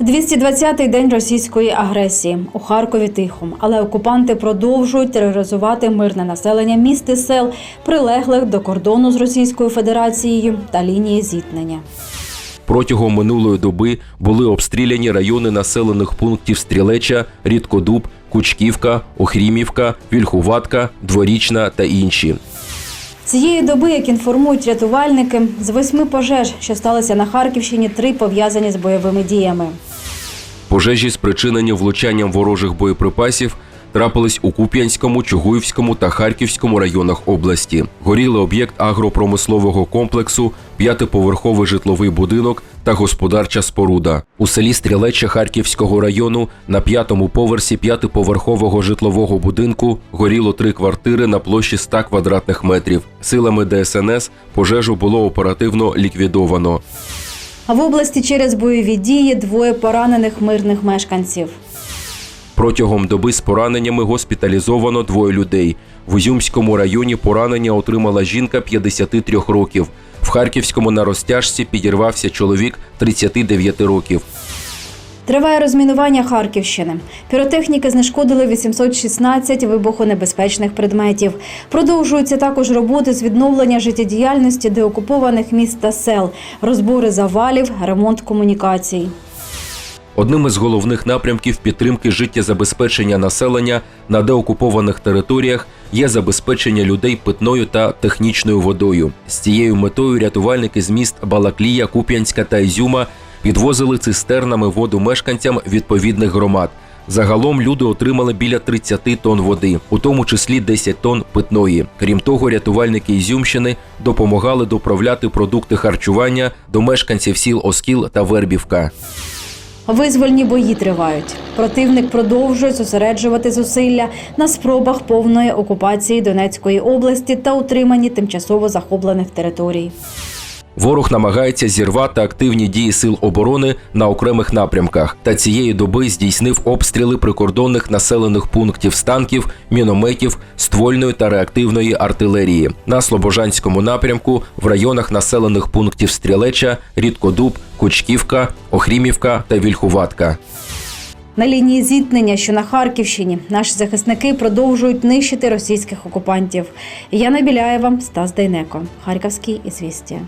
220-й день російської агресії у Харкові тихо, але окупанти продовжують тероризувати мирне населення міст і сел, прилеглих до кордону з Російською Федерацією та лінії зіткнення. Протягом минулої доби були обстріляні райони населених пунктів Стрілеча, Рідкодуб, Кучківка, Охрімівка, Вільхуватка, Дворічна та інші. Цієї доби, як інформують рятувальники, з восьми пожеж, що сталися на Харківщині, три пов'язані з бойовими діями. Пожежі, спричинені влучанням ворожих боєприпасів, трапились у Куп'янському, Чугуївському та Харківському районах області. Горіли об'єкт агропромислового комплексу, п'ятиповерховий житловий будинок та господарча споруда. У селі Стрілеча Харківського району на п'ятому поверсі п'ятиповерхового житлового будинку горіло три квартири на площі 100 квадратних метрів. Силами ДСНС пожежу було оперативно ліквідовано. А в області через бойові дії двоє поранених мирних мешканців. Протягом доби з пораненнями госпіталізовано двоє людей. В Узюмському районі поранення отримала жінка 53 років. В Харківському на розтяжці підірвався чоловік 39 років. Триває розмінування Харківщини. Піротехніки знешкодили 816 вибухонебезпечних предметів. Продовжуються також роботи з відновлення життєдіяльності деокупованих міст та сел, розбори завалів, ремонт комунікацій. Одним із головних напрямків підтримки життєзабезпечення населення на деокупованих територіях є забезпечення людей питною та технічною водою. З цією метою рятувальники з міст Балаклія, Куп'янська та Ізюма підвозили цистернами воду мешканцям відповідних громад. Загалом люди отримали біля 30 тонн води, у тому числі 10 тонн питної. Крім того, рятувальники Ізюмщини допомагали доправляти продукти харчування до мешканців сіл Оскіл та Вербівка. Визвольні бої тривають. Противник продовжує зосереджувати зусилля на спробах повної окупації Донецької області та утриманні тимчасово захоплених територій. Ворог намагається зірвати активні дії сил оборони на окремих напрямках. Та цієї доби здійснив обстріли прикордонних населених пунктів з танків, мінометів, ствольної та реактивної артилерії на Слобожанському напрямку в районах населених пунктів Стрілеча, Рідкодуб, Кучківка, Охрімівка та Вільхуватка. На лінії зіткнення, що на Харківщині, наші захисники продовжують нищити російських окупантів. Яна Біляєва, Стас Дейнеко, Харківські ізвістія.